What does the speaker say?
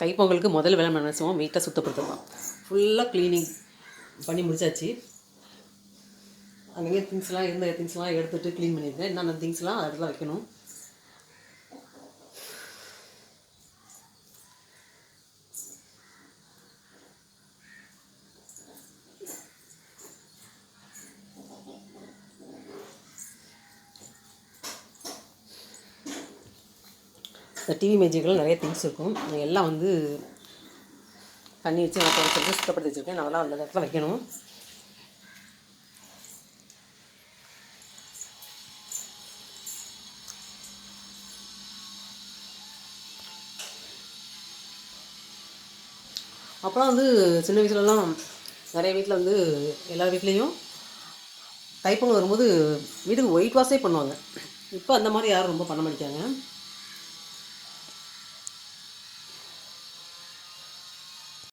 தைப்பொங்கலுக்கு முதல் வேலை நம்ம வீட்டை சுத்தப்படுத்தலாம் ஃபுல்லாக க்ளீனிங் பண்ணி முடிச்சாச்சு. அங்கங்கே திங்ஸ்லாம் இருந்த திங்ஸ்லாம் எடுத்துகிட்டு க்ளீன் பண்ணியிருக்கேன் என்னென்ன திங்ஸ்லாம் அதெல்லாம் வைக்கணும். இந்த டிவி மேஜிக்கில் நிறைய திங்ஸ் இருக்கும். எல்லாம் வந்து தண்ணி வச்சு நான் தொடச்சி சுத்தப்படுத்தி வச்சுருக்கேன். நல்லா அந்த இடத்துல வைக்கணும். அப்புறம் வந்து சின்ன வயசுலலாம் நிறைய வீட்டில் வந்து எல்லா வீட்லேயும் தைப்பொங்கல் வரும்போது வீட்டுக்கு ஒயிட் வாஷே பண்ணுவாங்க. இப்போ அந்த மாதிரி யாரும் ரொம்ப பண்ண மாட்டேங்காங்க